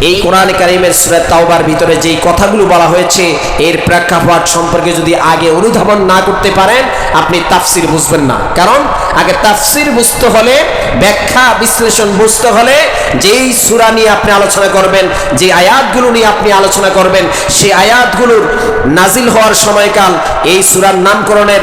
এই কোরআন কারিমের সুরাত তাওবার ভিতরে যেই কথাগুলো বলা হয়েছে, এর প্রেক্ষাপট সম্পর্কে যদি আগে অনুধাবন না করতে পারেন, আপনি তাফসির বুঝবেন না। কারণ আগে তাফসির বুঝতে হলে, ব্যাখ্যা বিশ্লেষণ বুঝতে হলে যেই সুরা নিয়ে আপনি আলোচনা করবেন, যে আয়াতগুলো নিয়ে আপনি আলোচনা করবেন, সেই আয়াতগুলোর নাজিল হওয়ার সময়কাল, এই সুরার নামকরণের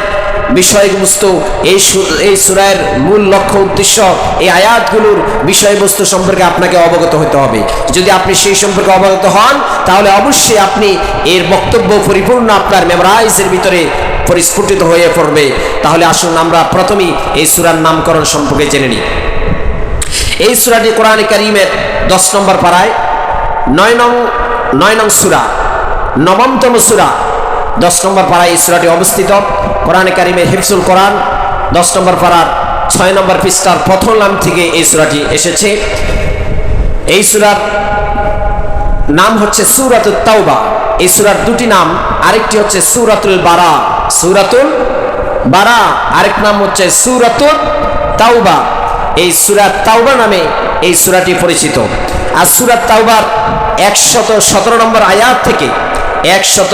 বিষয়বস্তু। এই এই সুরায়ের মূল লক্ষ্য, উদ্দেশ্য, এই আয়াতগুলোর বিষয়বস্তু সম্পর্কে আপনাকে অবগত হতে হবে। যদি আপনি সেই সম্পর্কে অবগত হন, তাহলে অবশ্যই আপনি এর বক্তব্য পরিপূর্ণ আপনার মেমরাইজের ভিতরে পরিস্ফুটিত হয়ে পড়বে। তাহলে আসুন আমরা প্রথমেই এই সুরার নামকরণ সম্পর্কে জেনে নিই। এই সুরাটি কোরআন করিমের দশ নম্বর পাড়ায় নয় নং নয় নং সুরা, নবমতম সুরা দশ নম্বর পাড়ায় এই সুরাটি অবস্থিত। কোরআন কারিমের হিফসুল কোরআন। দশ নম্বর পাড়ার ছয় নম্বর পৃষ্ঠার প্রথম নাম থেকে এই সুরাটি এসেছে। এই সুরার নাম হচ্ছে সুরাতুল তাওবা। এই সুরার দুটি নাম, আরেকটি হচ্ছে সুরাতুল বারা। সুরাতুল বারা, আরেক নাম হচ্ছে সুরাতুল তাওবা। এই সুরাত তাওবা নামে এই সুরাটি পরিচিত। আর সুরাত তাওবার একশত সতেরো নম্বর আয়াত থেকে একশত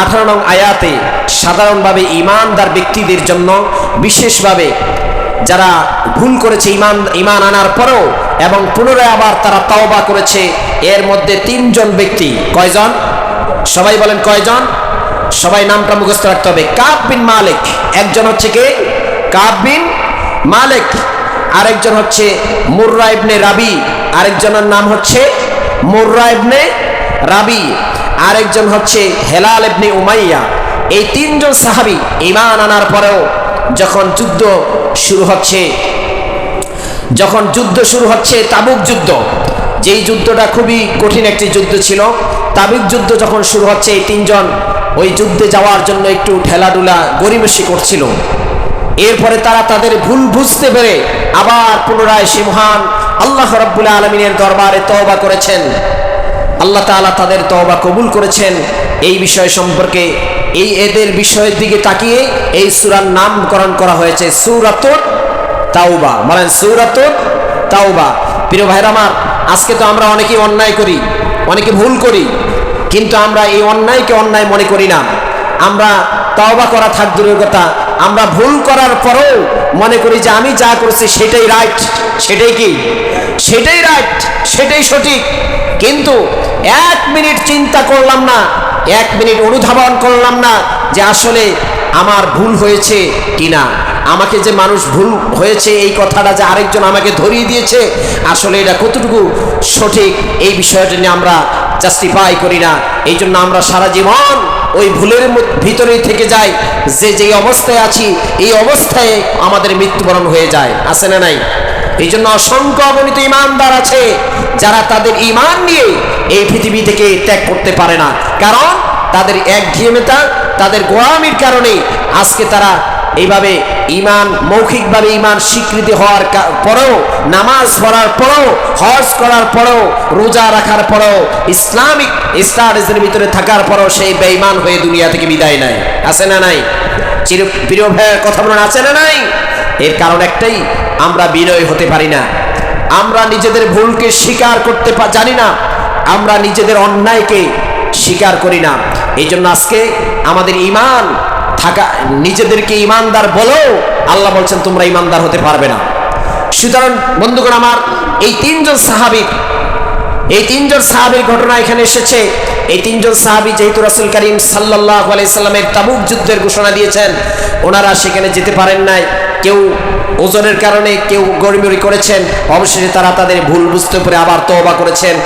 আঠারো নং আয়াতে সাধারণভাবে ইমানদার ব্যক্তিদের জন্য বিশেষভাবে যারা ভুল করেছে ইমান ইমান আনার পরেও এবং পুনরায় আবার তারা তাওবা করেছে, এর মধ্যে তিনজন ব্যক্তি। কয়জন? সবাই বলেন কয়জন? সবাই নামটা মুখস্থ রাখতে হবে। কাব বিন মালিক, একজন হচ্ছে কে? কাব বিন মালিক। আরেকজন হচ্ছে মুর্রা ইবনে রাবি। আরেকজনের নাম হচ্ছে মুর্রা ইবনে রাবি। আরেকজন হচ্ছে হেলাল ইবনে উমাইয়া। এই তিনজন সাহাবী ইমান আনার পরেও যখন যুদ্ধ শুরু হচ্ছে, যখন যুদ্ধ শুরু হচ্ছে, তাবুক যুদ্ধ। যেই যুদ্ধটা খুবই কঠিন একটি যুদ্ধ ছিল, তাবুক যুদ্ধ যখন শুরু হচ্ছে, এই তিনজন ওই যুদ্ধে যাওয়ার জন্য একটু ঠেলাডুলা গরিমসি করছিল। এরপরে তারা তাদের ভুল বুঝতে পেরে আবার পুনরায় সে মহান আল্লাহ রব্বুল আলমিনের দরবারে তওবা করেছেন। আল্লাহ তাআলা তাদের তওবা কবুল করেছেন। এই বিষয় সম্পর্কে, এই এদের বিষয়ের দিকে তাকিয়ে এই সুরার নামকরণ করা হয়েছে সূরাতুত তাওবা। বলেন সূরাতুত তাওবা। প্রিয় ভাইরা আমার, আজকে তো আমরা অনেকেই অন্যায় করি, অনেকে ভুল করি, কিন্তু আমরা এই অন্যায়কে অন্যায় মনে করি না। আমরা তাওবা করা থাক দূরের কথা, আমরা ভুল করার পরেও মনে করি যে আমি যা করছি সেটাই রাইট সেটাই কি? সেটাই রাইট সেটাই সঠিক। কিন্তু এক মিনিট চিন্তা করলাম না, এক মিনিট অনুধাবন করলাম না যে আসলে আমার ভুল হয়েছে কিনা। আমাকে যে মানুষ ভুল হয়েছে এই কথাটা যে আরেকজন আমাকে ধরিয়ে দিয়েছে, আসলে এটা কতটুকু সঠিক এই বিষয়টা নিয়ে আমরা জাস্টিফাই করি না। এই জন্য আমরা সারা জীবন ওই ভুলের ভিতরেই থেকে যাই, যে যে অবস্থায় আছি, এই অবস্থায় আমাদের মৃত্যুবরণ হয়ে যায়। আছে না নাই? এই জন্য অসংখ্য অগণিত ইমানদার আছে যারা তাদের ইমান নিয়ে এই পৃথিবী থেকে ত্যাগ করতে পারে না। কারণ তাদের এক একঘেয়েমেতা, তাদের গোয়ামির কারণে আজকে তারা এইভাবে ইমান মৌখিকভাবে ইমান স্বীকৃতি হওয়ার পরেও, নামাজ পড়ার পরেও, হজ করার পরেও, রোজা রাখার পরেও, ইসলামিক স্টাডিজের ভিতরে থাকার পরেও সেই বেঈমান হয়ে দুনিয়া থেকে বিদায় নেয়। আছে না নাই? চির প্রিয় ভাইয়ের কথা বলুন আছে না নাই? এর কারণ একটাই আমরা বিনয় হতে পারি না। আমরা নিজেদের ভুলকে স্বীকার করতে জানি না। আমরা নিজেদের অন্যায়কে স্বীকার করি না। এই জন্য আজকে আমাদের ইমান থাকা নিজেদেরকে ইমানদার বলো। আল্লাহ বলছেন, তোমরা ইমানদার হতে পারবে না। সুতরাং বন্ধুগণ আমার, এই তিনজন সাহাবি, এই তিনজন সাহাবির ঘটনা এখানে এসেছে। এই তিনজন সাহাবি যেহেতু রাসুল করিম সাল্লাহ আলাইসাল্লামের তাবুক যুদ্ধের ঘোষণা দিয়েছেন, ওনারা সেখানে যেতে পারেন নাই। কেউ ওজনের কারণে কেউ গড়িমড়ি করেছেন। অবশেষে তারা তাদের ভুল বুঝতে পেরে আবার তওবা করেছেন।